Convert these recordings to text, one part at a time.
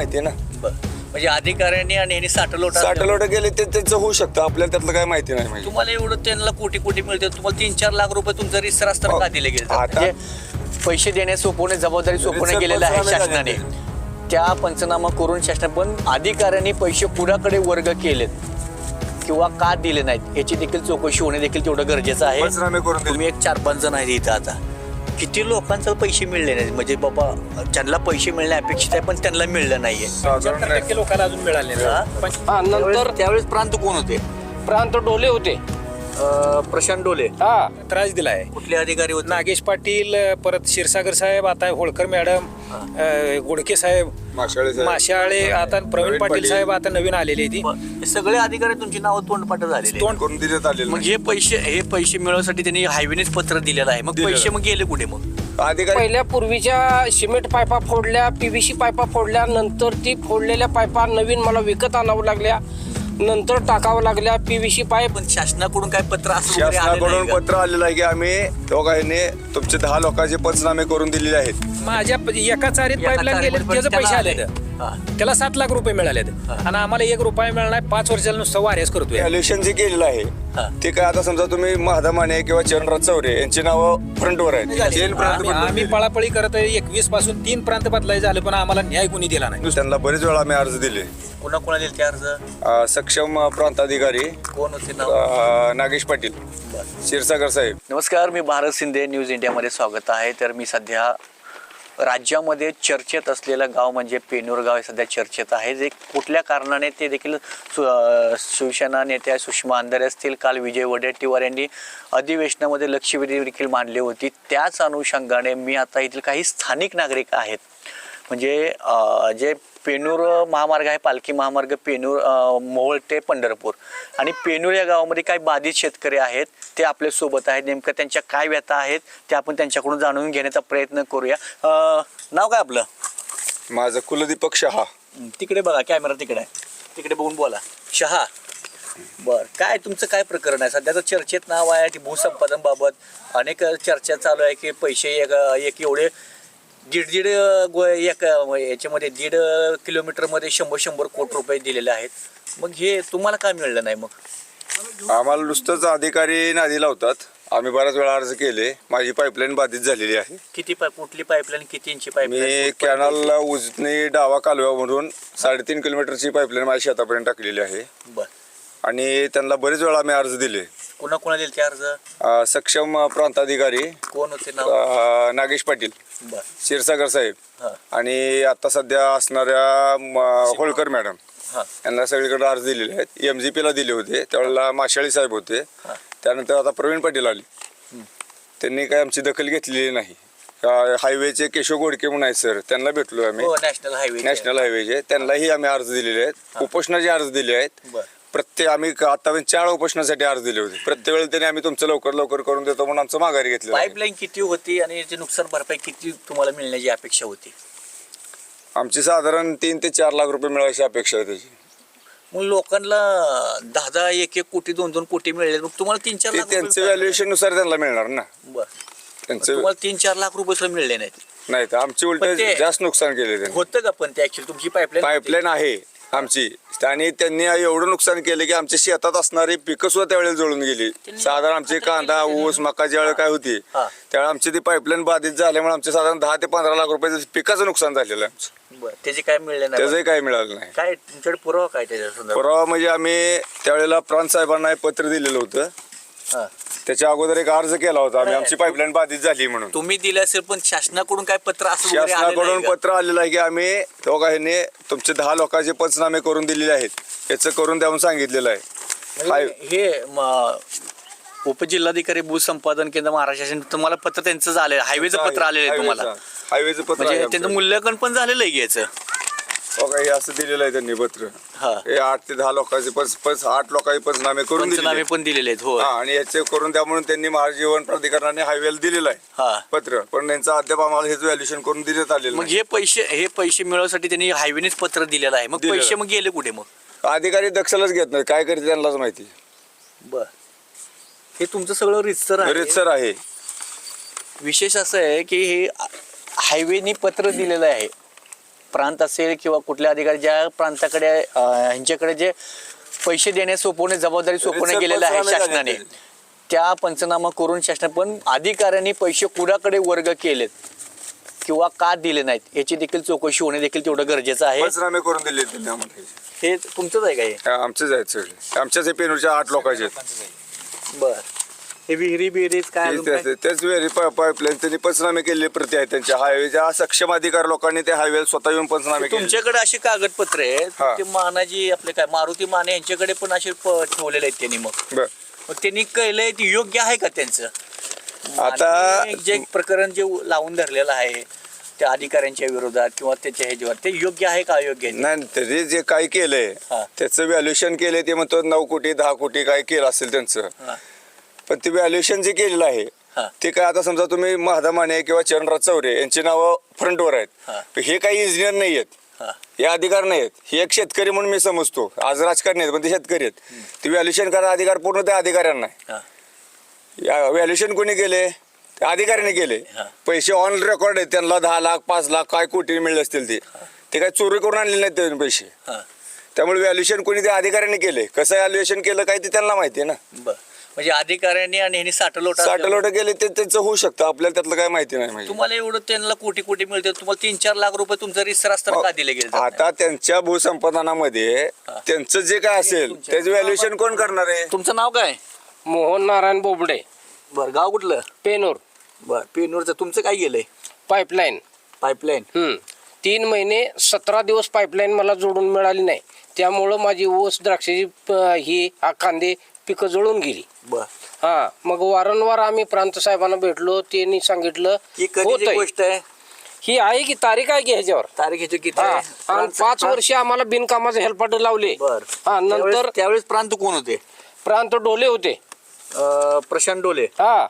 माहिती आहे ना. बर. म्हणजे अधिकाऱ्यांनी आणि ह्यांनी साठलोट साठलोट गेले ते त्यांचं होऊ शकतं. आपल्याला त्यातलं काय माहिती नाही माहिती. तुम्हाला एवढं त्यांना कोटी कोटी मिळते. तुम्हाला तीन चार लाख रुपये तुमचं रिसर असताना का दिले गेले आता- म्हणजे पैसे देणे सोपवणे जबाबदारी सोपवणे गेलेलं आहे पंचनामे शासनाने. त्या पंचनामा करून शासना पण अधिकाऱ्यांनी पैसे पुढाकडे वर्ग केलेत? किंवा का दिले नाहीत? याची देखील चौकशी होणे देखील तेवढं गरजेचं आहे. पंचनामे करून दिले. तुम्ही एक चार पाच जण आहेत इथं आता. किती लोकांचं पैसे मिळले नाहीत? म्हणजे बाबा ज्यांना पैसे मिळणे अपेक्षित आहे पण त्यांना मिळलं नाहीये. साधारण पंच्याहत्तर टक्के लोकांना अजून मिळाले नाही. हा? पण नंतर त्यावेळेस त्यावेळेस प्रांत कोण होते? प्रांत डोले होते. अं, प्रशांत डोले. हा. त्रास दिलाय. कुठले अधिकारी होते? नागेश पाटील परत क्षीरसागर साहेब आता होळकर मॅडम अ, गुडके साहेब माशाळे साहेब. माशाळे आता प्रवीण पाटील. साहेब आता नवीन आलेले ती ब- हे सगळे अधिकारी तुमची नावं तोंडपाठ झालेले तोंड करून देण्यात आलेलं. मग हे पैसे हे पैसे मिळवण्यासाठी त्यांनी हायवेनेच पत्र दिलेलं आहे. मग दिलेलं पैसे. मग गेले कुठे मग? नाही. अधिकारी पहिल्या पूर्वीच्या सिमेंट पायपा फोडल्या पीव्हीसी पायपा फोडल्या नंतर ती फोडलेल्या पायपा नवीन मला विकत आणावं लागल्या. नंतर टाकावं लागल्या पीव्हीसी पाईप पण शासनाकडून काय पत्र असं वगैरे शासनाकडून आहे का? पत्र आलेलं आहे की आम्ही दोघांनी तुमचे दहा लोकांचे पंचनामे करून दिलेले आहेत. माझ्या प- एका चारीत एका पाईपलाईन गेले त्याचे पैसे त्याला आले. हा. त्याला सात लाख रुपये मिळाले आणि आम्हाला एक रुपया मिळाला नाही पाच वर्षाला नुसतं वाऱ्याच करतोय. व्हॅल्युएशन जे केलेलं आहे. ते काय आता समजा तुम्ही महादा माने किंवा चरणराज चौरे यांची नावं फ्रंटवर आहेत. जेल प्रांत आम्ही- आम्ही पळापळी करत एकवीसपासून तीन प्रांत बदलाय झालं पण आम्हाला न्याय कोणी दिला नाही. त्यांना बरेच वेळा आम्ही अर्ज दिले. दिले ते अर्ज? अं, सक्षम प्रांताधिकारी. कोण होते नाव? अं, नागेश पाटील. क्षीरसागर साहेब. नमस्कार मी भारत शिंदे न्यूज इंडियामध्ये स्वागत आहे. तर मी सध्या राज्यामध्ये चर्चेत असलेलं गाव म्हणजे पेनूर गाव हे सध्या चर्चेत आहे. जे कुठल्या कारणाने ते देखील सु अं, शिवसेना नेत्या सुषमा अंधारे असतील काल विजय वडेट्टीवार यांनी अधिवेशनामध्ये लक्षवेधी देखील मांडली होती. त्याच अनुषंगाने मी आता येथील काही स्थानिक नागरिक आहेत. म्हणजे अं, जे पेनूर महामार्ग आहे पालखी महामार्ग पेनूर मोहोळ ते पंढरपूर. आणि पेनूर या गावामध्ये काही बाधित शेतकरी आहेत ते आपल्यासोबत आहेत. नेमकं त्यांच्या काय व्यथा आहेत ते आपण त्यांच्याकडून जाणून घेण्याचा प्रयत्न करूया. नाव काय आपलं? माझं कुलदीपक शहा. तिकडे बघा कॅमेरा तिकडे आहे. तिकडे बघून बोला. शहा. बर काय तुमचं काय प्रकरण आहे? सध्याचं चर्चेत नाव आहे की भूसंपादन बाबत अनेक चर्चा चालू आहे की पैसे एक एक एवढे दीड दीड गो एक याच्यामध्ये दीड किलोमीटरमध्ये शंभर शंभर कोटी रुपये दिलेले आहेत. मग हे तुम्हाला काय मिळलं नाही मग? आम्हाला नुसतंच अधिकारी नादी लावतात आम्ही बऱ्याच वेळा अर्ज केले. माझी पाईपलाईन बाधित झालेली आहे. किती पाईप कुठली पाईपलाईन किती इंची मी पाईपलाईन कॅनलला उजनी डावा कालव्यावरून साडेतीन किलोमीटरची पाईपलाईन माझ्या शेतापर्यंत टाकलेली आहे. बर. आणि त्यांना बरेच वेळा आम्ही अर्ज दिले. कुणा कुणा दिले ते अर्ज? अं, सक्षम प्रांताधिकारी. कोण होते नाव? अं, नागेश पाटील. बर. क्षीरसागर साहेब. हा. आणि आता सध्या असणाऱ्या म- होळकर मॅडम. हा. यांना सगळीकडे अर्ज दिलेले आहेत. एम जी पीला दिले होते. त्यावेळेला माशाळी साहेब होते. हा. त्यानंतर आता प्रवीण पाटील आले. त्यांनी काय आमची दखल घेतलेली नाही. हायवेचे केशव गोडके म्हणून आहेत सर. त्यांना भेटलो आम्ही. हो नॅशनल हायवे नॅशनल हायवेचे त्यांनाही आम्ही अर्ज दिलेले आहेत. उपोषणाचे अर्ज दिले आहेत. बर. प्रत्येक आम्ही आतापर्यंत चार उपोषणासाठी अर्ज दिले होते. प्रत्येक वेळेला त्यांनी आम्ही तुमचं लवकर लवकर करून देतो म्हणून आमचं माघारी घेतलं पाईपलाईन किती होती आणि याची नुकसान भरपाई किती तुम्हाला मिळण्याची अपेक्षा होती? आमची साधारण तीन ते चार लाख रुपये मिळायची अपेक्षा आहे त्याची. मग लोकांना दहा दहा एक एक कोटी दोन दोन कोटी मिळले. मग तुम्हाला तीन चार ते लाख त्यांचं. व्हॅल्युएशननुसार त्यांना मिळणार ना. बरं. त्यांचं तुम्हाला तीन चार लाख रुपये सुद्धा मिळले नाहीत. नाही तर आमची पण उलट ते- जास्त नुकसान केले त्यांनी. होतं का पण ते ऍक्च्युली तुमची पाईपलाईन पाईपलाईन आहे. आमची. आणि त्यांनी एवढं नुकसान केलं की आमच्या शेतात असणारी पिकं सुद्धा त्यावेळेला जळून गेली. साधारण आमचे कांदा ऊस मका ज्यावेळेला काय होती. त्यावेळेला आमची ती पाईपलाईन बाधित झाल्यामुळे आमचे साधारण दहा ते पंधरा लाख रुपयाचं पिकाचं नुकसान झालेलं आहे त्याचे काय मिळले नाही त्याचंही काही मिळालं नाही. काय तुमच्याकडे पुरावा काय त्याच्या परवा म्हणजे आम्ही त्यावेळेला प्रांत साहेबांना एक पत्र दिलेलं होतं. त्याच्या अगोदर एक अर्ज केला होता. आम्ही आमची पाईपलाईन बाधित झाली म्हणून. तुम्ही दिले असेल पण शासनाकडून काय पत्र असं वगैरे आलेलं शासनाकडून का? पत्र आलेलं आहे की आम्ही दोघांनी तुमचे दहा लोकांचे पंचनामे करून दिलेले आहेत. याचं करून द्यावून सांगितलेलं आहे. म्हणजे हे म- उपजिल्हाधिकारी भूसंपादन केंद्र महाराष्ट्र शासन तुम्हाला पत्र त्यांचं आलेलं हायवेचं पत्र आलेलं आहे तुम्हाला. हायवेचं- पत्र म्हणजे आहे त्यांचं आमचं. मूल्यांकन पण झालेलं आहे याचं? हो का, हे असं दिलेलं आहे त्यांनी पत्र. हा. हे आठ ते दहा लोकांचे आठ लोकांचे पंचनामे करून दिलेले पंचनामे आहेत. पण दिलेले आहेत हो हा आणि याचे करून द्या म्हणून त्यांनी महाजीवन प्राधिकरणाने हायवेला दिलेलं आहे. हा. पत्र. पण त्यांचं अद्याप आम्हाला हेच व्हॅल्युएशन करून देण्यात आलेलं मग नाही. हे पैसे हे पैसे मिळवण्यासाठी त्यांनी हायवेनेच पत्र दिलेलं आहे. मग दिलेलं पैसे. मग गेले कुठे मग? अधिकारी दक्षलच घेत नाही. काय करते त्यांनाच माहिती. बर. हे तुमचं सगळं रितसर आहे. रीतसर आहे. विशेष असं आहे की हे हायवेनी पत्र दिलेलं आहे. प्रांत असेल किंवा कुठल्या अधिकारी ज्या प्रांताकडे ह्यांच्याकडे जे पैसे देणे सोपवणे जबाबदारी सोपवणे गेलेलं आहे शासनाने. त्या पंचनामा करून शासन पण अधिकाऱ्यांनी पैसे कुणाकडे वर्ग केलेत किंवा का दिले नाहीत याची देखील चौकशी होणे देखील तेवढं गरजेचं आहे. पंचनामे करून दिले हे तुमचंच आहे का हे? आमचेच आहेत सगळे. आमच्याच पेनूरच्या आठ लोकांचे आहेत. बर. हे विहिरी बिहिरीच काय ते- अजून ते- काय? ते- तेच वेरी पाईपलाईन त्यांनी पंचनामे केलेले प्रती आहेत त्यांच्या हायवेच्या सक्षम अधिकार लोकांनी ते हायवे स्वतः येऊन पंचनामे केले तुमच्याकडे अशी कागदपत्र आहेत हा. ते मानाजी आपले काय मारुती माने यांच्याकडे पण असे प- ठेवलेले आहेत त्यांनी मग बर मग त्यांनी कळलंय ते योग्य आहे का त्यांचं आता- जे प्रकरण जे लावून धरलेलं आहे त्या अधिकाऱ्यांच्या विरोधात किंवा त्याच्या ह्याच्यावर ते योग्य आहे का अयोग्य आहे नाही तरी जे काय केलंय हा. त्याचं व्हॅल्युएशन केलंय ते म्हणतो नऊ कोटी दहा कोटी काय केलं असेल त्यांचं हा. पण ते व्हॅल्युएशन जे केलेलं आहे हा. ते काय आता समजा तुम्ही महादा माने किंवा चरणराज चौरे यांची नावं फ्रंटवर हा. आहेत. हे. काही इंजिनियर नाही आहेत. हा. हे अधिकार नाही आहेत. हे एक शेतकरी म्हणून मी समजतो. आज राजकारणी आहेत पण ते शेतकरी आहेत. ते व्हॅल्युएशन करायचा अधिकार पूर्ण त्या अधिकाऱ्यांना आहे. हा. या व्हॅल्युएशन कोणी केले? त्या अधिकाऱ्याने केले. हा. पैसे ऑन रेकॉर्ड आहेत. त्यांना दहा लाख पाच लाख काय कोटी मिळले असतील ते. ते काय चोरी करून आणले नाहीत त्यांनी पैसे. हा. त्यामुळे व्हॅल्युएशन कोणी त्या अधिकाऱ्याने केले. कसं व्हॅल्युएशन केलं काय ते त्यांना माहिती आहे ना. बर. म्हणजे अधिकाऱ्यांनी आणि ह्यांनी साठलोट साठ लोट केले ते त्यांचं होऊ शकतं. आपल्याला त्यातलं काय माहिती नाही म्हणजे. तुम्हाला एवढं त्यांना कोटी कोटी मिळते तुम्हाला तीन चार लाख रुपये तुमचं रिसर असताना का दिले गेले आता त्यांच्या भूसंपादनामध्ये त्यांचं जे काय असेल त्याचं व्हॅल्युएशन कोण करणार आहे? तुमचं नाव काय? मोहन नारायण बोबडे. बर गाव कुठलं? पेनूर. बर पेनूरचं तुमचं काय गेलंय? पाईपलाईन. पाईपलाईन. हम्म. तीन महिने सतरा दिवस पाईपलाईन मला जोडून मिळाली नाही. त्यामुळं माझी ऊस द्राक्षाची ही कांदे पिकं जळून गेली. बर. हा मग वारंवार आम्ही प्रांत साहेबांना भेटलो त्यांनी सांगितलं ही कधीची होतंय. गोष्ट आहे? ही आहे की तारीख आहे की ह्याच्यावर? तारीखेची किती हा आहे? आणि पाच वर्ष आम्हाला बिनकामाचे हेल्पाट लावले. बर. हा नंतर त्यावेळेस- त्यावेळेस प्रांत कोण होते? प्रांत डोले होते. अं, प्रशांत डोले. हा.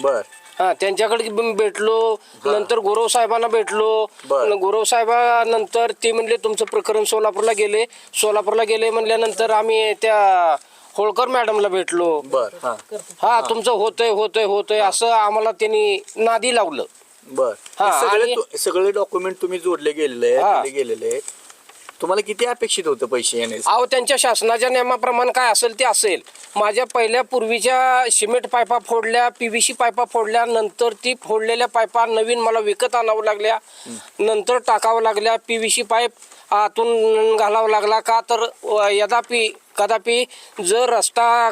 बर. हा त्यांच्याकडे बी भेटलो नंतर गुरव साहेबांना भेटलो. बर. गुरव साहेबानंतर ते म्हणले तुमचं प्रकरण सोलापूरला गेले. सोलापूरला गेले म्हणल्यानंतर आम्ही त्या होळकर मॅडमला भेटलो. बर हा. हा तुमचं होतंय होतंय होतंय असं आम्हाला त्यांनी नादी लावलं. बर. हा, हे सगळे आणि- तु- सगळे डॉक्युमेंट तुम्ही जोडले गेलेले हा. दिले गेलेले आहेत. तुम्हाला किती अपेक्षित होतं पैसे अहो त्यांच्या शासनाच्या नियमाप्रमाणे काय असेल ते असेल. माझ्या पहिल्या पूर्वीच्या सिमेंट पायपा फोडल्या पीव्हीसी पायपा फोडल्या नंतर ती फोडलेल्या पायपा नवीन मला विकत आणावं लागल्या. नंतर टाकावं लागल्या पीव्हीसी पाईप आतून घालावं लागला का तर अ, यदापि कदापि जर रस्ता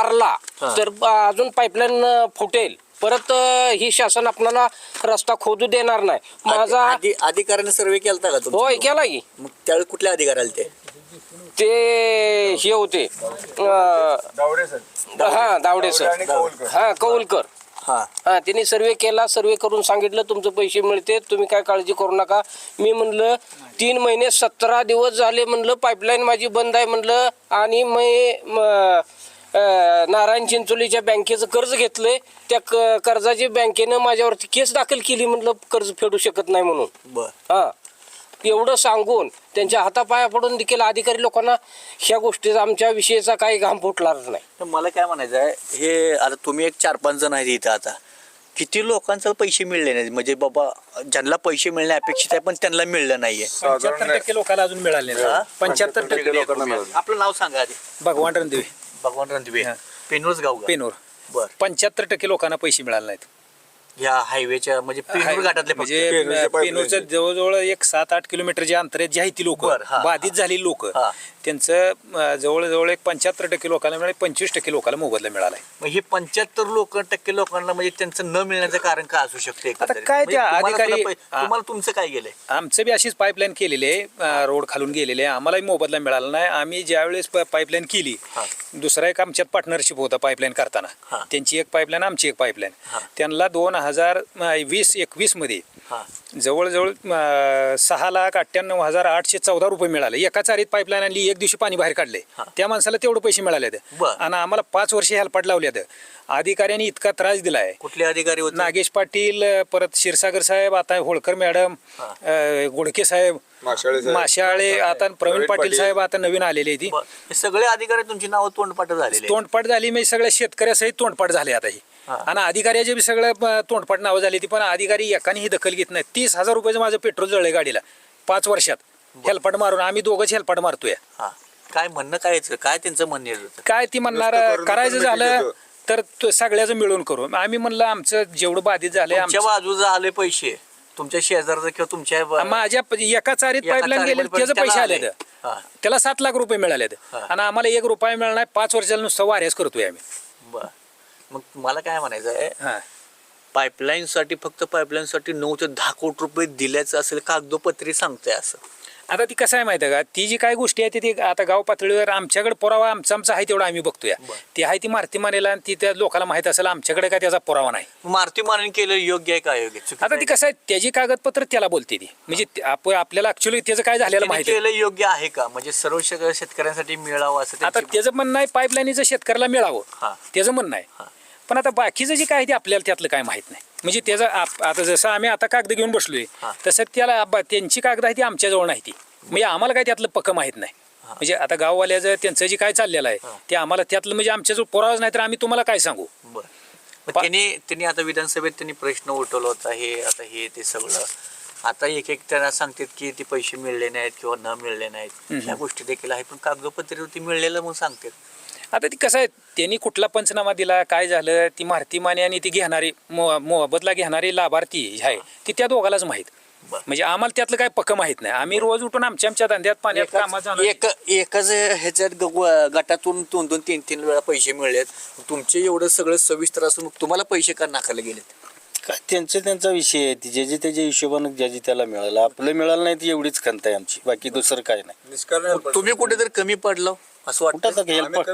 आरला तर अजून पाईपलाईन फुटेल. परत ही शासन आपल्याला रस्ता खोदू देणार नाही. माझा आधी अधिकाऱ्याने सर्वे केलता का? होय केला की. मग त्यावेळी कुठल्या अधिकारी आले ते? ते हे होते. अ, हा दावडे सर. हा कौलकर. हा. हा त्यांनी सर्वे केला सर्वे करून सांगितलं तुमचं पैसे मिळते तुम्ही काय काळजी करू नका. मी म्हणलं तीन महिने सतरा दिवस झाले म्हणलं पाईपलाईन माझी बंद आहे म्हणलं आणि मी म- अं, नारायण चिंचोलीच्या बँकेचं कर्ज घेतलंय. त्या क- कर्जाची बँकेनं माझ्यावरती केस दाखल केली म्हणलं कर्ज फेडू शकत नाही म्हणून. बर. हा. एवढं सांगून त्यांच्या हातापाया पडून देखील अधिकारी लोकांना ह्या गोष्टीचा आमच्या विषयीचा काही घाम फुटलाच नाही. तर मला काय म्हणायचं आहे हे आता तुम्ही एक चार पाच जण आहेत इथं आता. किती लोकांचा पैसे मिळले नाही म्हणजे बाबा ज्यांना पैसे मिळणे अपेक्षित आहे पण त्यांना मिळलं नाहीये. पंच्याहत्तर टक्के लोकांना अजून मिळाले हा? नाही पंच्याहत्तर टक्के. लोकांना मिळाले. आपलं नाव सांगा आधी. भगवान रणदिवे. भगवान रणदिवे. पेनूरच गाव का? पेनोर. बर. पंच्याहत्तर टक्के लोकांना पैसे मिळाले नाहीत. ह्या हायवेच्या म्हणजे पेनूर घाटातले फक्त. म्हणजे पेनूरच्या. जवळजवळ एक सात आठ किलोमीटर जे अंतर आहे, जी आहे ती लोक बरं, हा. बाधित झालेली लोक हा. त्यांचं जवळजवळ एक पंच्याहत्तर टक्के लोकांना मिळाले पंचवीस टक्के लोकांना मोबदला मिळालाय मग हे पंच्याहत्तर लोक टक्के लोकांना म्हणजे त्यांचं न मिळण्याचं कारण काय असू शकते एकंदरीत? काय म्हणजे त्या अधिकारी- तुम्हाला तुमचं काय गेलंय आमचं बी अशीच पाईपलाईन केलेली आहे रोड खालून गेलेले आहे आम्हालाही मोबदला मिळाला नाही आम्ही ज्यावेळेस पाईपलाईन केली. दुसरा एक आमच्यात पार्टनरशिप होता पाईपलाईन करताना. त्यांची एक पाईपलाईन आमची एक पाईपलाईन. त्यांना दोन हजार वीस एकवीसमध्ये जवळजवळ अं, सहा लाख अठ्ठ्याण्णव हजार आठशे चौदा रुपये मिळाले एका चारीत पाईपलाईन आणली एक दिवशी पाणी बाहेर काढले. त्या माणसाला तेवढे पैसे मिळाले बर. आणि आम्हाला पाच वर्ष हेल्पाट लावले अधिकाऱ्यांनी इतका त्रास दिलाय कुठले अधिकारी होते नागेश पाटील परत क्षीरसागर साहेब आता होळकर मॅडम हा. अ, गोडके साहेब माशाळे साहेब. माशाळे आता प्रवीण प्रवीण पाटील पाटील. साहेब आता नवीन आलेले आहे ती बर. हे सगळे अधिकारी तुमची नावं तोंडपाठ झालेले आहेत. तोंडपाट झाली म्हणजे सगळ्या शेतकऱ्यासहित तोंडपाट झाले आता हा. आणि अधिकाऱ्याचे बी सगळं तोंडपाट नावं झाली ती पण अधिकारी एकाने ही दखल घेत नाही तीस हजार रुपयाचं माझं पेट्रोल जळलं गाडीला. पाच वर्षात. हेलपाट मारून आम्ही दोघंच हेलपाट मारतोय. हा. काय म्हणणं काय? काय त्यांचं म्हणणं काय ती म्हणणार करायचं झालं तर तो सगळ्याचं मिळून करू. आम्ही म्हणलं आमचं जेवढं बाधित झालंय तुमच्या आमचं- बाजूला आले पैसे. तुमच्या शेजारचं किंवा तुमच्या माझ्या एका चारीत पाईपलाईन गेले त्याचे पैसे आले. त्याला सात लाख रुपये मिळाले. आणि आम्हाला एक रुपया मिळणार पाच वर्षाला नुसतं वाऱ्याच करतोय आम्ही. बर. मग मला काय म्हणायचं आहे? हा. पाईपलाईन साठी फक्त पाईपलाईन साठी नऊ ते दहा कोटी रुपये दिल्याचं असेल कागदोपत्री सांगतंय असं. आता ती कसं आहे माहिती आहे का? ती जी काय गोष्टी आहे ती आता गाव पातळीवर आमच्याकडे पुरावा आमचा आमचा आहे तेवढा आम्ही बघतोय. ती आहे ती मारती मानेला आणि ती त्या लोकांना माहीत असेल आमच्याकडे काय त्याचा पुरावा नाही. मारुती मारण केलं योग्य आहे का योग्य? आता ती? कसं आहे त्याची कागदपत्र त्याला बोलते ती. म्हणजे आपल्याला ऍक्च्युली त्याचं काय झालेलं माहिती. केलं योग्य आहे का? म्हणजे सर्व शेत- शेतकऱ्यांसाठी मिळावं असं आता त्यांची- म्हणणं आहे पाईपलाईनीचं शेतकऱ्याला मिळावं. हा. त्याचं म्हणणं. आहे. पण आता बाकीचं जे काय आहे ते आपल्याला त्यातलं काय माहीत नाही. म्हणजे त्याचं आप- आता जसं आम्ही आता कागद घेऊन बसलोय हा. तसं त्याला ब- त्यांची कागद आहे ती आमच्याजवळ नाही ती. म्हणजे आम्हाला काय त्यातलं पक्क माहीत नाही. म्हणजे आता गाववाल्याचं त्यांचं जे काय चाललेलं आहे ते आम्हाला त्यातलं म्हणजे आमच्याजवळ पुरावाच नाही तर आम्ही तुम्हाला काय सांगू? बर. मग पा- त्यांनी त्यांनी आता विधानसभेत त्यांनी प्रश्न उठवला होता हे आता हे ते सगळं. आता एक एक त्यांना सांगतात की ते पैसे मिळले नाहीत किंवा न मिळले नाहीत. ह्या गोष्टी देखील आहेत पण कागदपत्री मिळलेलं मग सांगतात. आता ती कसं आहे त्यांनी कुठला पंचनामा दिला काय झालं ती मारती माने आणि ती घेणारी मो- मोबदला घेणारी लाभार्थी जी आहे ती त्या दोघालाच माहीत. म्हणजे आम्हाला त्यातलं काय पक्क माहीत नाही. आम्ही रोज उठून आमच्या आमच्या धंद्यात पाण्यात कामात एक एकच ह्याच्यात गटातून दोन दोन तीन तीन वेळा पैसे मिळलेत. तुमचे एवढं सगळं सविस्तर असून मग तुम्हाला पैसे का नाकारले गेलेत? काय त्यांचा त्यांचा विषय आहे ती. ज्याची त्याच्या हिशोबानं ज्याची त्याला मिळालं. आपलं मिळालं नाही ती एवढीच खंत आहे आमची. बाकी दुसरं काय नाही. तुम्ही कुठेतरी कमी पडलो असं वाटतं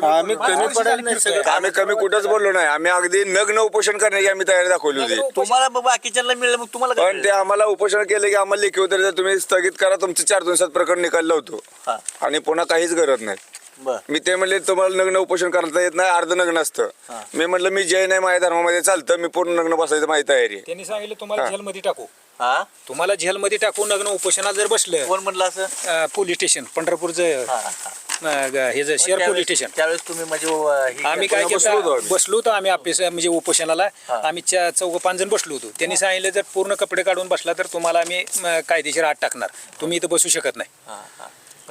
आम्ही कमी पडायला नाही सगळं. आम्ही कमी कुठंच बोललो नाही. आम्ही अगदी नग्न उपोषण करण्याची आम्ही तयारी दाखवली होती. तुम्हाला मग बाकीच्यांना मिळलं मग तुम्हाला काय पण ते मिळालं? आम्हाला उपोषण केलं की आम्हाला लेखी उतर तुम्ही स्थगित करा तुमचं चार दिवसात प्रकरण निकाललं होतो. हा. आणि पुन्हा काहीच करत नाही. बर. मी ते म्हणले तुम्हाला नग्न उपोषण करता येत नाही अर्ध नग्न असतं. हा. मी म्हटलं मी जैन आहे माझ्या धर्मामध्ये चालतं. मी पूर्ण नग्न बसायचं माझी तयारी आहे. त्यांनी सांगितलं तुम्हाला जेलमध्ये टाकू. हा? तुम्हाला जेलमध्ये टाकू नग्न उपोषणात जर बसलं कोण म्हणलं असं? अं, पोलीस स्टेशन पंढरपूरचं हा, हा. हे जे शहर पोलीस स्टेशन त्यावेळेस तुम्ही म्हणजे हे आम्ही काय बसलो होतो केलं आम्ही. बसलो होतो आम्ही ऑफिस म्हणजे उपोषणाला. आम्ही चा- चौघ पाच जण बसलो होतो त्यांनी सांगितलं जर पूर्ण कपडे काढून बसला तर तुम्हाला आम्ही म, कायदेशीर आत टाकणार तुम्ही इथं बसू शकत नाही हा, हा.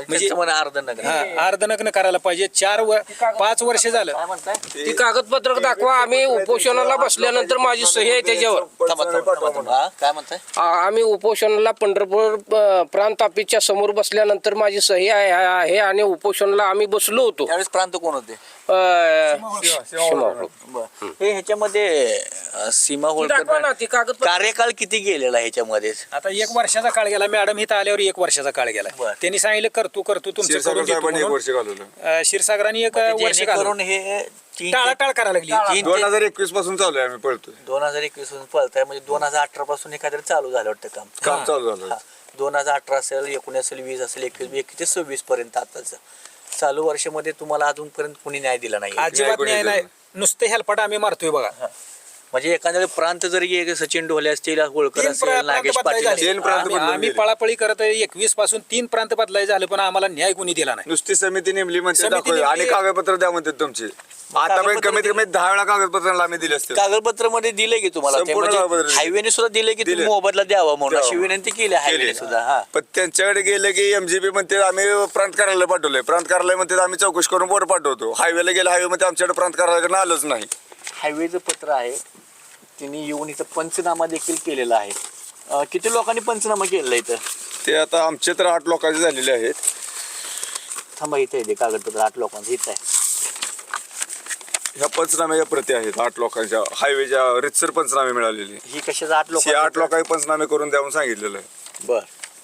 म्हणजे म्हणजे- अर्ध नगर हा अर्धनग्न करायला पाहिजे. चार व पाच वर्ष झालं. काय म्हणताय? ती कागदपत्र दाखवा आम्ही उपोषणाला बसल्यानंतर माझी सही आहे त्याच्यावर. थांबा, थांबा, थांबा, थांबा. हा, काय म्हणताय? आ- आम्ही उपोषणाला पंढरपूर अ, प्रांत ऑफिसच्या समोर बसल्यानंतर माझी सही आहे आहे आणि उपोषणाला आम्ही बसलो होतो. त्यावेळेस प्रांत कोण होते? बर. हे. ह्याच्यामध्ये अं, सीमा दाखवा ना होळकर ती कार्यकाळ किती गेलेला आहे ह्याच्यामध्ये? आता एक वर्षाचा काळ गेला मॅडम इथं आल्यावर एक वर्षाचा काळ गेला. बरं. त्यांनी सांगितलं करतो करतो तुमचं क्षीरसागर करून देतो साहेबांनी एक म्हणून. वर्ष घालवलं. अं, क्षीरसागरांनी एक म्हणजे वर्ष घालवलं. हे तीन टाळा ते- टाळ करायला लागली. तीन दोन ते हजार एकवीसपासून चालू आहे आम्ही पळतोय. दोन हजार एकवीसपासून पळताय म्हणजे दोन हजार अठरा पासून एखाद्या चालू झालं वाटतं काम. काम चालू झालं. दोन हजार अठरा असेल एकोणीस असेल वीस असेल एकवीस एकवीस ते सव्वीस पर्यंत आताच. चालू वर्षामध्ये तुम्हाला अजूनपर्यंत कोणी न्याय दिला नाही. अजिबात कोणी नाही. नुसतं हेलपाट आम्ही मारतोय बघा. म्हणजे एखाद्या प्रांत जरी एक सचिन ढोले असतील होळकर तीन असेल नागेश पाटील. तीन प्रांत आम्ही- बदलून आम्ही गेले. पळापळी करत एकवीसपासून तीन प्रांत बदलाय झालं पण आम्हाला न्याय कोणी दिला नाही नुसती समिती नेमली म्हणते समिती आणि नेमली. कागदपत्र द्या म्हणते तुमची आतापर्यंत कागदपत्र कमीत कमी दहा वेळा कागदपत्रांना आम्ही दिले असते कागदपत्रमध्ये दिले की तुम्हाला ते संपूर्ण कागदपत्र म्हणजे दिले. हायवेने सुद्धा दिले की तुम्ही दिले. मोबदला द्यावा म्हणून अशी. विनंती केली हायवेने सुद्धा हा पण त्यांच्याकडे गेले की एमजीबी म्हणते आम्ही प्रांत कार्यालय पाठवले प्रांत कार्यालय म्हणते आम्ही चौकशी करून बोर पाठवतो हायवेला गेले हायवे मध्ये आमच्याकडे प्रांत कार्यालयाकडे आलंच नाही हायवेचं पत्र आहे त्यांनी येऊन इथं पंचनामा देखील केलेला आहे. अं, किती लोकांनी पंचनामा केलेला इथं? ते आता आमचे तर आठ लोकांचे झालेले आहेत. थांबा इथे आहे ते कागदपत्र आठ लोकांचं इथं आहे. ह्या पंचनाम्याच्या प्रती आहेत आठ लोकांच्या. हायवेच्या रितसर पंचनामे मिळालेले. ही कशाचं आठ लोक हे आठ लोकांनी पंचनामे करून द्यावून सांगितलेलं आहे. बर.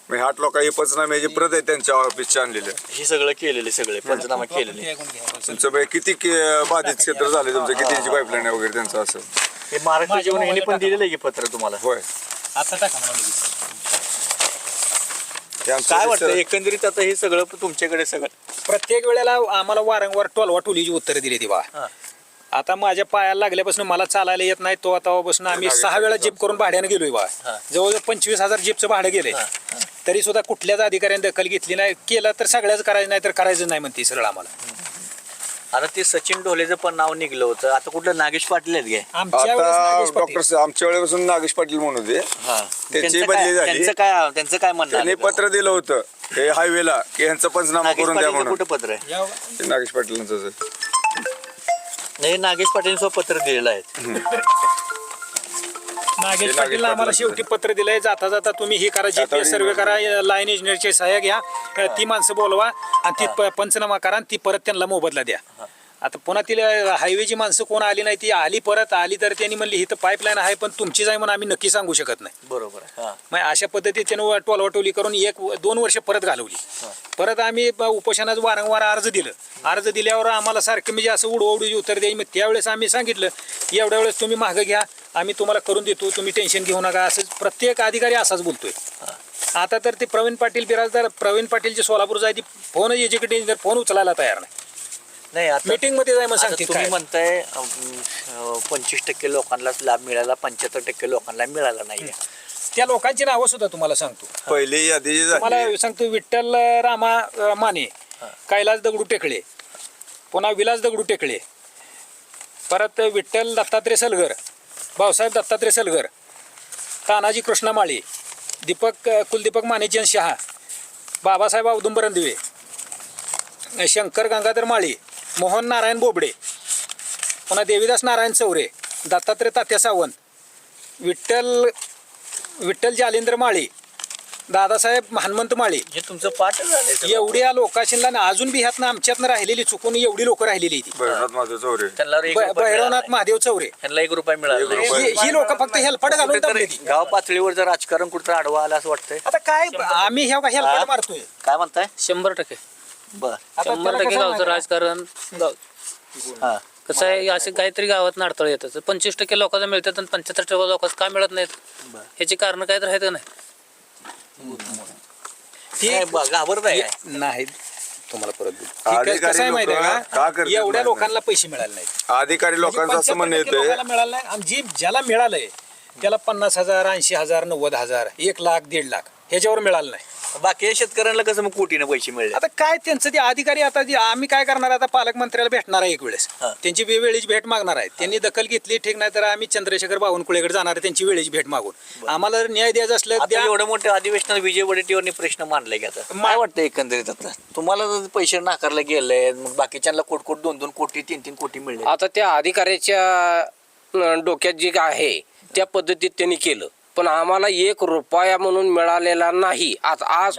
मग आठ लोकांनी पंचनाम्याची प्रत आहे त्यांच्या ऑफिसच्या आणलेल्या हे सगळं केलेले सगळे पंचनामा केलेले. तुमचं बाई किती के- बाधित क्षेत्र झाले तुमचं किती इंची पाईपलाईन आहे वगैरे त्यांचं असं? हे महाराष्ट्र जीवन यांनी पण दिलेलं आहे की पत्र तुम्हाला? होय. आता टाका मला लगेच. ते आमचं काय वाटतं एकंदरीत आता हे सगळं तुमच्याकडे सगळं? प्रत्येक वेळेला आम्हाला वारंवार टोलवा टोलीची उत्तरं दिली ती बा. आता माझ्या पायाला लागल्यापासून मला चालायला येत नाही तो तेव्हापासून आम्ही सहा वेळा जीप करून भाड्याने गेलोय बा. हा. जवळजवळ पंचवीस हजार जीपचं भाडं गेलंय. तरी सुद्धा कुठल्याच अधिकाऱ्याने दखल घेतली नाही. केलं तर सगळ्याच करायचं नाही तर करायचं नाही म्हणते सरळ आम्हाला. आता ते सचिन ढोलेचं पण नाव निघलं होतं. आता कुठलं नागेश पाटील आहेत गे आमच्या वेळेस आता नागेश पाटील. डॉक्टर आमच्या वेळेपासून नागेश पाटील म्हणून होते. त्यांचं बदली काय- झाली. त्यांचं काय त्यांचं काय म्हणणं त्यांनी आलं? पत्र दिलं होतं. हे हायवेला की यांचं पंचनामा नागेश करून द्या पाटीलचं म्हणून. कुठं पत्र आहे? या- ते नागेश पाटीलांचं आहे. नाही नागेश पाटील पत्र दिलेलं आहे. नागेश पाटील आम्हाला. शेवटी पत्र दिलंय. जाता जाता तुम्ही हे करा जीपीएस जाता सर्वे करा लाईन इंजिनियरची सहाय्य घ्या ती माणसं बोलवा आणि ती पंचनामा करा आणि ती परत त्यांना मोबदला द्या. आता पुन्हा तिला हायवेची माणसं कोण आली नाही ती आली परत आली तर त्यांनी म्हणली ही तर पाईपलाईन आहे पण तुमचीच आहे म्हणून आम्ही नक्की सांगू शकत नाही. बरोबर. मग अशा पद्धतीने टोलवाटोली करून एक दोन वर्ष परत घालवली. परत आम्ही उपोषणात वारंवार अर्ज दिलं. अर्ज दिल्यावर आम्हाला सारखं म्हणजे असं उडवडी उत्तर द्यायची. मग त्यावेळेस आम्ही सांगितलं एवढ्या वेळेस तुम्ही मागं घ्या आम्ही तुम्हाला करून देतो तुम्ही टेन्शन घेऊ नका. असंच प्रत्येक अधिकारी असाच बोलतोय. आता तर ते प्रवीण पाटील बिराजदार प्रवीण पाटील जे सोलापूर जाय ती फोन एज्युकेटेड इंजिनियर फोन उचलायला तयार नाही. नाही आता मीटिंगमध्ये जाय मग सांगते तुम्ही म्हणताय पंचवीस टक्के लोकांनाच लाभ मिळाला पंच्याहत्तर टक्के लोकांना मिळाला नाही. त्या लोकांची नावं सुद्धा तुम्हाला सांगतो. पहिली यादी तुम्हाला सांगतो विठ्ठल रामा माने कैलास दगडू टेकळे पुन्हा विलास दगडू टेकळे परत विठ्ठल दत्तात्रय सलगर भाऊसाहेब दत्तात्रय सलगर तानाजी कृष्णमाळी दीपक कुलदीपक मानेचंद शहा बाबासाहेब औदुंबर दिवे शंकर गंगाधर माळी मोहन नारायण बोबडे पुन्हा देवीदास नारायण चौरे दत्तात्रय तात्या सावंत विठ्ठल विठ्ठल जालेंद्र माळी दादासाहेब हनुमंत माळी. हे तुमचं पाठ सगळं. एवढ्या लोकांशीला ना अजून बी ह्यातनं आमच्यातनं राहिलेली चुकून एवढी लोक राहिलेली ती. भैरवनाथ माझं चौरे. त्यांना एक रुपया मिळाला भैरवनाथ नाही. महादेव चौरे. त्यांना एक रुपया मिळाला नाही. ही ही लोक फक्त हेल्पड घालून कुठेतरी गाव पातळीवर जर राजकारण कुठं आडवा आलं असं वाटतंय. आता काय आम्ही ह्या हा? हेल्पड मारतोय. काय म्हणताय? शंभर टक्के. बर. आता शंभर त्याला टक्के कसं गावचं माहिती? राजकारण गाव हा. कसं आहे असे काहीतरी गावात अडथळे येतात पंचवीस टक्के लोकांना मिळतात आणि पंच्याहत्तर टक्के लोकांना का मिळत नाहीत. ह्याची कारण काय तर आहेत का नाही? ती- घाबरत आहे? नाही तुम्हाला परत देऊ. कसं आहे माहिती आहे का? एवढ्या लोकांना पैसे मिळाले नाहीत. अधिकारी लोकांचं असं म्हणणं म्हणजे येतंय. लोकांना मिळालं नाही. आणि जी ज्याला मिळालंय त्याला पन्नास हजार ऐंशी हजार नव्वद हजार एक लाख दीड लाख ह्याच्यावर मिळालं नाही. बाकी शेतकऱ्यांना कसं मग कोटीने पैसे मिळले? आता काय त्यांचं ते अधिकारी आता जे आम्ही काय करणार आता पालकमंत्र्याला भेटणार आहे एक वेळेस. हा. त्यांची वे- वेळेची भेट मागणार आहे. त्यांनी दखल घेतली ठीक नाही तर आम्ही चंद्रशेखर बावनकुळेकडे जाणार आहे त्यांची वेळेची भेट मागून. आम्हाला जर न्याय द्यायचं असलं आता द्या. एवढं मोठं अधिवेशनात विजय वडेट्टीवरनी प्रश्न मांडले आता. काय वाटतं एकंदरीत आता? तुम्हाला जर पैसे नाकारले गेले मग बाकीच्यांना कोट कोट दोन दोन कोटी तीन तीन कोटी मिळले. आता त्या अधिकाऱ्याच्या अं, डोक्यात जे काय आहे त्या पद्धतीत त्यांनी केलं. पण आम्हाला एक रुपया म्हणून मिळालेला नाही. आज आज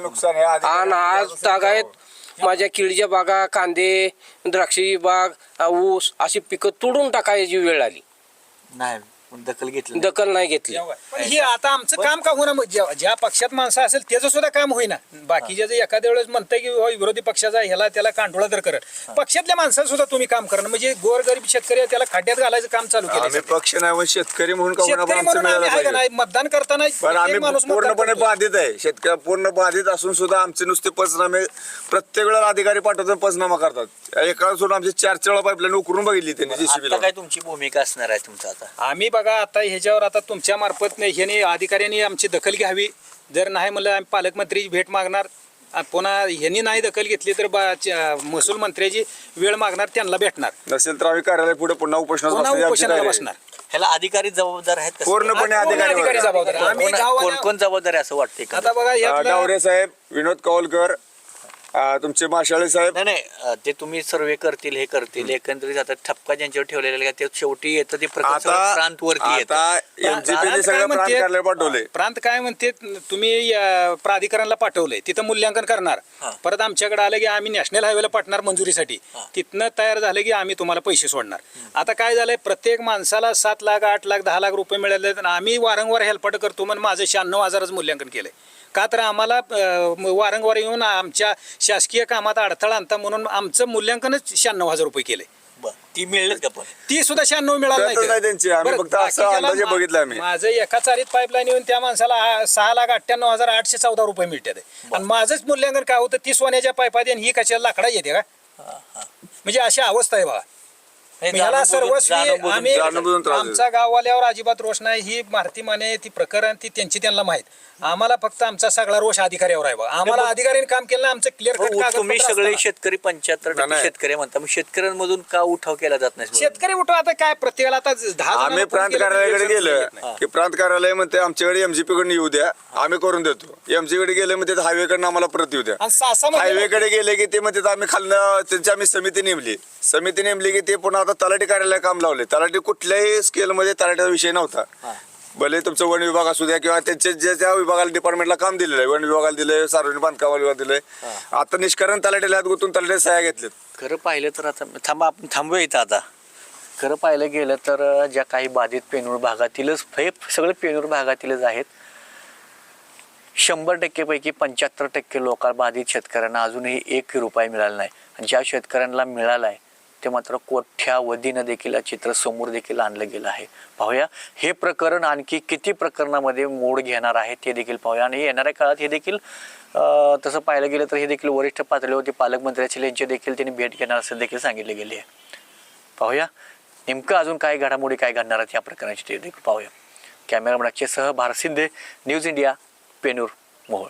नुकसान हे आणि आज तागायत माझ्या केळीच्या बागा कांदे द्राक्षी बाग ऊस अशी पिकं तोडून टाकायची वेळ आली. नाही. दखल घेतली. दखल नाही घेतली. पण हे आता आमचं काम का होईना? मग ज्या ज्या पक्षात माणसं असेल त्याचं सुद्धा काम होईना. बाकीच्या जे एखाद्या वेळेस म्हणतंय की विरोधी पक्षाचा ह्याला त्याला कांठोळा तर करत पक्षातल्या माणसाला सुद्धा तुम्ही काम करणं म्हणजे गोरगरीब शेतकरी आहे, त्याला खड्ड्यात घालायचं काम चालू केलं आम्ही पक्ष नाही पण शेतकरी म्हणून का शेतकरी आमचं म्हणून आम्ही मिळालं आहे का पाहिजे? नाही मतदान करताना पण आम्ही माणूस मतदान पूर्णपणे करतो. बाधित आहे. शेतकरी पूर्ण बाधित असून सुद्धा आमचे नुसते पंचनामे प्रत्येक वेळेला अधिकारी पाठवतात पंचनामा करतात. एका सोडून आमची चार चार पाईपलाईन उकरून बघितली त्यांनी आता काय तुमची भूमिका असणार आहे तुमचं आता? आम्ही बघा आता ह्याच्यावर आता तुमच्या मार्फत ह्याने अधिकाऱ्यांनी आमची दखल घ्यावी जर नाही म्हणलं आम्ही पालकमंत्रीची भेट मागणार पुन्हा ह्यांनी नाही दखल घेतली तर महसूल मंत्र्याची वेळ मागणार त्यांना भेटणार नसेल तर आम्ही कार्यालय पुढे पुन्हा उपोषणाला आहे. बसणार ह्याला अधिकारी जबाबदार आहेत का? पूर्णपणे पूर्ण अधिकारी. जबाबदार कोण- कोण जबाबदार आहे असं वाटतंय का आता बघा डावरे साहेब विनोद कौलकर अं, तुमचे माशाळे साहेब? नाही नाही अं, ते तुम्ही सर्वे करतील हे करतील. एकंदरीत आता ठपका ज्यांच्यावर ठेवलेला आहे ते शेवटी येतं ते प्रकरण सगळं आता प्रांत वरती आता प्रांत कार्यालय पाठवले प्रांत काय म्हणते? तुम्ही अं, प्राधिकरणला पाठवलंय. तिथं मूल्यांकन करणार. हा. परत आमच्याकडे आलं की आम्ही नॅशनल हायवेला पाठणार मंजुरीसाठी. हा. तिथनं तयार झालं की आम्ही तुम्हाला पैसे सोडणार. आता काय झालंय? प्रत्येक माणसाला सात लाख आठ लाख दहा लाख रुपये मिळाले तर आम्ही वारंवार हेल्पट करतो म्हणून माझं शहाण्णव हजारच मूल्यांकन केलंय. का तर आम्हाला वारंवार येऊन आमच्या शासकीय कामात अडथळा आणता म्हणून आमचं मूल्यांकनच शहाण्णव हजार रुपये केले. ती मिळेल का पण? ती सुद्धा शहाण्णव मिळालं बघितलं आम्ही. माझं एका चारीत पाईपलाईन येऊन त्या माणसाला सहा लाख अठ्ठ्याण्णव हजार आठशे चौदा रुपये मिळतात. आणि माझंच मूल्यांकन काय होतं ती सोन्याच्या पाईपात आणि ही कशाला लाकडा येते का? म्हणजे अशी अवस्था आहे बघा. मग बुजून- सर्वस्वी आम्ही त्रास गाववाल्यावर अजिबात रोष नाही ही मारुती माने ती प्रकरण ती त्यांची त्यांना माहीत. आम्हाला फक्त आमचा सगळा रोष अधिकाऱ्यावर आहे आम्हाला अधिकाऱ्याने काम केलं नाही, आमचं क्लिअर हो, तुम्ही सगळे शेतकरी पंच्याहत्तर टक्के नाही. शेतकरी म्हणता. मग शेतकऱ्यांमधून का उठाव केला जात नाही? शेतकरी उठो आता काय प्रत्येकाला आता दहा जणांना आम्ही फोन प्रांत केला तरी कार्यालयाकडे गेलं. येत नाही. की प्रांत कार्यालय म्हणते आमच्याकडे एमजीपी कडून येऊ द्या आम्ही करून देतो. एमजी कडे गेले म्हणते हायवे कडनं आम्हाला परत येऊ द्या. आणि सहा मध्ये हायवे कडे गेले की ते म्हणते आम्ही खालनं त्यांची आम्ही समिती नेमली. समिती नेमली की ते पुन्हा आता तलाठी कार्यालय काम लावले. तलाठी कुठल्याही स्केल मध्ये तलाठ्याचा विषय नव्हता. भले तुमचं वन विभाग असू द्या किंवा त्यांचे जे त्या विभागाला डिपार्टमेंटला काम दिलेलं आहे वन विभागाला दिलंय सार्वजनिक बांधकाम विभाग दिलंय. आता निष्करण तलाठीला हात गुंतून तलाठी सह्या घेतलेत खरं पाहिलं तर आता थांबा आपण थांबूया इथं आता. खरं पाहिलं गेलं तर ज्या काही बाधित पेनूर भागातीलच हे सगळे पेनूर भागातीलच आहेत. शंभर टक्केपैकी पंच्याहत्तर टक्के लोक बाधित शेतकऱ्यांना अजूनही एक रुपया मिळाला नाही. आणि ज्या शेतकऱ्यांना मिळाला आहे ते मात्र कोठ्यावधीनं देखील चित्र समोर देखील आणलं गेलं आहे. पाहूया हे प्रकरण आणखी किती प्रकरणामध्ये मोड घेणार आहे ते देखील पाहूया. आणि येणाऱ्या काळात हे देखील तसं पाहायला गेलं तर हे देखील वरिष्ठ पातळीवरती पालकमंत्र्याचे असतील यांची देखील त्यांनी भेट घेणार असं देखील सांगितले गेले आहे पाहूया नेमकं अजून काय घडामोडी काय घडणार आहेत या प्रकरणाची ते देखील पाहूया. कॅमेरामॅनचे सह भारसिद्धे न्यूज इंडिया पेनूर मोहोळ.